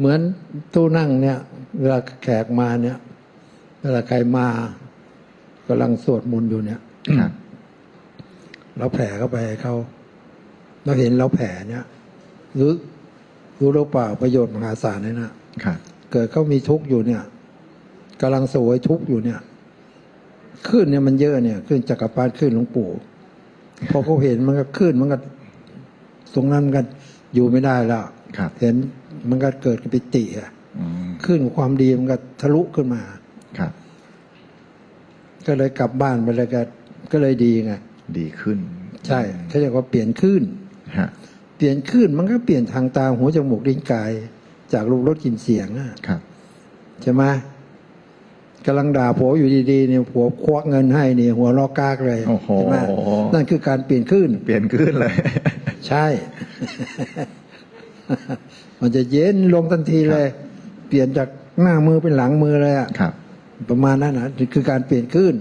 เหมือนตู้นั่งเนี่ย เวลาแขกมาเนี่ย เวลาใครมากำลังสวดมนต์อยู่เนี่ยครับเราแผ่เข้าไปให้เขาเราเห็นเราแผ่เนี่ยรู้รู้หรือเปล่าประโยชน์มหาศาลเลยนะครับเกิดเขามีทุกข์อยู่เนี่ยกำลังสวยทุกข์อยู่เนี่ยขึ้นเนี่ยมันเยอะเนี่ยขึ้นจักรพรรดิขึ้นหลวงปู่พอเขาเห็นมันก็ขึ้นมันก็ตรงนั้นมันก็อยู่ไม่ได้แล้วครับเห็น มันก็เกิดปิติอะอืมขึ้นความดีมันก็ทะลุขึ้นมา ครับ ก็เลยกลับบ้านไปเลยก็ก็เลยดีไงดีขึ้น ใช่เขาเรียกว่าเปลี่ยนขึ้นฮะเปลี่ยนขึ้นมันก็เปลี่ยนทางตาหูจมูกลิ้นกาย จากรูปรสกลิ่นเสียงอะครับใช่ไหมกำลังด่าผัวอยู่ดีๆเนี่ยผัวควักเงินให้นี่หัวลอกกากเลยโอ้โหใช่ไหมนั่นคือการเปลี่ยนขึ้น เปลี่ยนขึ้นเลย ใช่ มันจะเย็นลงทันทีเลย เปลี่ยนจากหน้ามือเป็นหลังมือเลยอะครับ ประมาณนั้นนะคือการเปลี่ยนขึ้น